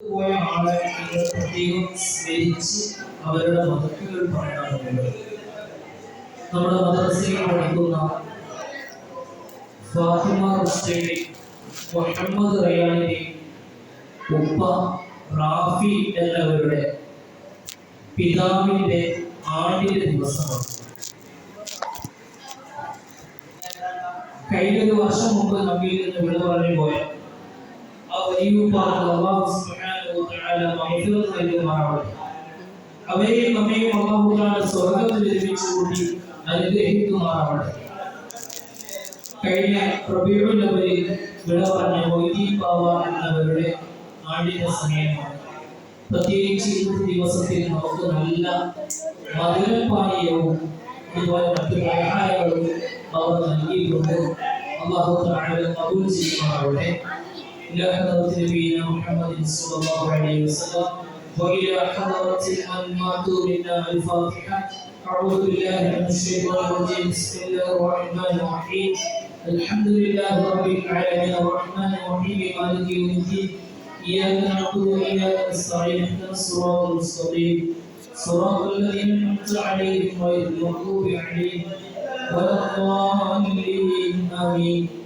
പോയ ആളെ നിങ്ങൾ പ്രത്യേകം സ്മരിച്ച് അവരുടെ മതക്കുകൾ പറയണമെന്നുണ്ട് നമ്മുടെ മദ്രസയിൽ പഠിക്കുന്ന ഫാത്തിമ റുസ്റ്റയുടെ മുഹമ്മദ് റയാനിന്റെ ഉപ്പ റാഫി എന്നവരുടെ പിതാവിന്റെ ആണ്ടിന്റെ ദിവസമാണ്. കഴിഞ്ഞ ഒരു വർഷം മുമ്പ് നമ്മിൽ നിന്ന് വിട പറഞ്ഞു പോയ ആ വലിയുപ്പാർക്ക് അള്ളാഹു വ തആല നൽകുമാറാവട്ടെ അവരെയും നമ്മയും അള്ളാഹു തആല സ്വർഗത്തിൽ ഒരുമിച്ച് കൂട്ടി അനുഗ്രഹിക്കുമാറാവട്ടെ. കഴിഞ്ഞ റബീഉൽ വിള പറഞ്ഞ മൊയ്തീൻ ബാവ എന്നവരുടെ ആണ്ടിന്റെ സമയമാണ്. പ്രത്യേകിച്ച് ഇന്നത്തെ ദിവസത്തിൽ നമുക്ക് നല്ല മധുരപാനീയവും അതുപോലെ മറ്റു പലഹാരങ്ങളും അവർ നൽകിയിട്ടുണ്ട്. അള്ളാഹു കബൂൽ ചെയ്യുമാറാവട്ടെ. إلى حضرة نبينا محمد صلى الله عليه وسلم وإلى حضرة المعتوب منا الفاتحة. أعوذ بالله من الشيطان الرجيم. بسم الله الرحمن الرحيم. الحمد لله رب العالمين. الرحمن الرحيم. مالك يوم الدين. إياك نعبد وإياك نستعين. اهدنا الصراط المستقيم. صراط الذين أنعمت عليهم غير المغضوب عليهم ولا الضالين. آمين.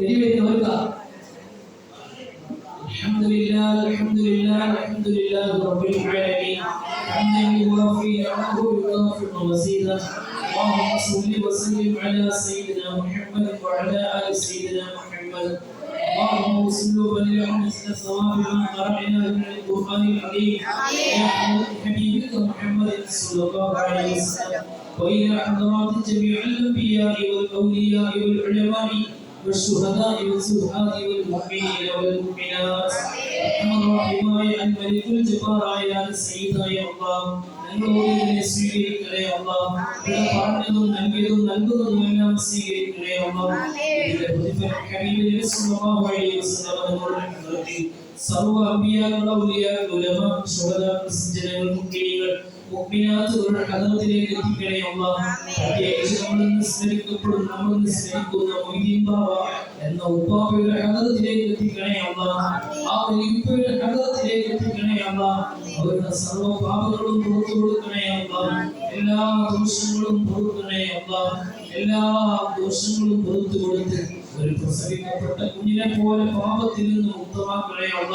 الحمد لله الحمد لله الحمد لله رب العالمين. حمدا يوافي نعمه ويوافق مزيدا اللهم صل وسلم على سيدنا محمد وعلى آل سيدنا محمد. اللهم وصلوا بلغ مثل ثواب ما قرأنا من القرآن العظيم. يا حبيبك محمد صلى الله عليه وسلم. وإلى حضرات جميع الأنبياء والأولياء والعلماء والشهداء والزهاد والمؤمنين والمؤمنات ارحم الراحمين الملك الجبار يا سيد يا الله ഞങ്ങളോട് സ്വീകരിക്കണേ അല്ല ഇവിടെ പറഞ്ഞതും നൽകിയതും നൽകുന്നതും എല്ലാം സ്വീകരിക്കണേ അല്ല ഇതിന്റെ പ്രതിഫലം ഹബീബിനെ സർവ അമ്പിയാക്കൾ ഉലമ ശുഹദാക്കൾ സജ്ജനങ്ങൾ മുഅ്മിനീങ്ങൾ മുഅ്മിനാത്തുകളുടെ ഹദ്റത്തിലേക്ക് എത്തിക്കണേ അമ്മ പ്രത്യേകിച്ച് നമ്മൾ സ്മരിക്കപ്പെടും നമ്മൾ സ്മരിക്കുന്ന മൊയ്തീൻ ബാബ എന്ന ഉപ്പാപ്പയുടെ ഹദ്റത്തിലേക്ക് എത്തിക്കണേ അല്ല ആ വലിയപ്പയുടെ ഹദ്റത്തിലേക്ക് എത്തിക്കണേ അല്ല അവരുടെ സർവ പാപങ്ങളും പുറത്തു കൊടുക്കണേ അമ്മ എല്ലാ ദോഷങ്ങളും പുറത്തുണേ അമ്മ എല്ലാ ദോഷങ്ങളും പുറത്തു കൊടുത്ത് ഒരു പ്രസവിക്കപ്പെട്ട കുഞ്ഞിനെ പോലെ പാപത്തിൽ നിന്ന് മുക്തമാക്കണേ അല്ല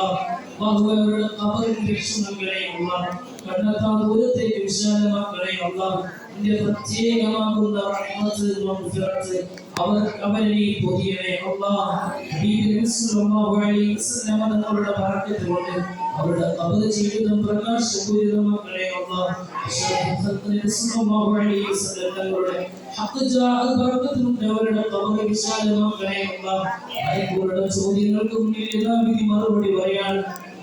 അവരുടെ കബറിൽ രക്ഷ നൽകണേ അല്ല കണ്ടെത്താ ദൂരത്തേക്ക് വിശാലമാക്കണേ അമ്മ നിന്റെ പ്രത്യേകമാകുന്ന റഹ്മത്ത് മഗ്ഫിറത്ത് അവർ അവരെ പൊതിയണേ അല്ലാഹ് ഹബീബ് സല്ലല്ലാഹു അലൈഹി വസല്ലം തങ്ങളുടെ അവരുടെ കബർ ജീവിതം പ്രകാശപൂരിതമാക്കണേ അല്ലാഹ് അഷ്റഫുൽ നബി സല്ലല്ലാഹു അലൈഹി വസല്ലം തങ്ങളുടെ ഹഖ് ജാഅ ബറക്കത്ത് കൊണ്ട് അവരുടെ കബർ വിശാലമാക്കണേ അല്ലാഹ് ചോദ്യങ്ങൾക്ക് മുന്നിൽ യഥാവിധി മറുപടി പറയാൻ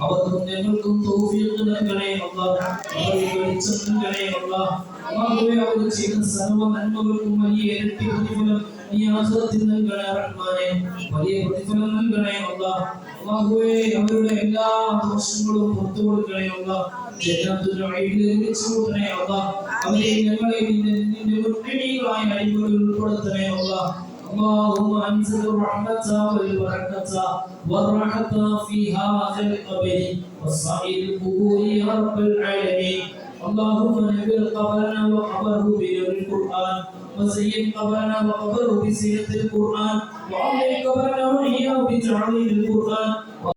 അവർക്കും ഞങ്ങൾക്കും തൗഫീഖ് നൽകണേ അല്ലാഹ് അവർക്ക് വെളിച്ചം നൽകണേ അല്ലാഹ് അല്ലാഹുവേ അവർ ചെയ്ത സർവ നന്മകൾക്കും വലിയ ഇരട്ടി പ്രതിഫലം നീ ആഖിറത്തിൽ നൽകണേ റഹ്മാനെ. വലിയ പ്രതിഫലം നൽകണേ അല്ലാഹ് അല്ലാഹുവേ അവരുടെ എല്ലാ ദോഷങ്ങളും പുറത്തു കൊടുക്കണേ അല്ലാഹ് ജന്നത്തുൽ നഈമിൽ വെച്ച് കൊടുക്കണേ അല്ലാഹ് അവരെ ഞങ്ങളെ നിന്റെ നിന്റെ മുൻഗണികളായ അടിമകളിൽ ഉൾപ്പെടുത്തണേ അല്ലാഹ് اللهم انزل الرحمة والبركة والراحة في هذا القبر وسائر القبور يا رب العالمين اللهم نبر قبرنا وقبره بنور القرآن وزين قبرنا وقبره بزينة القرآن وعلي قبرنا وإياه بتعظيم القرآن.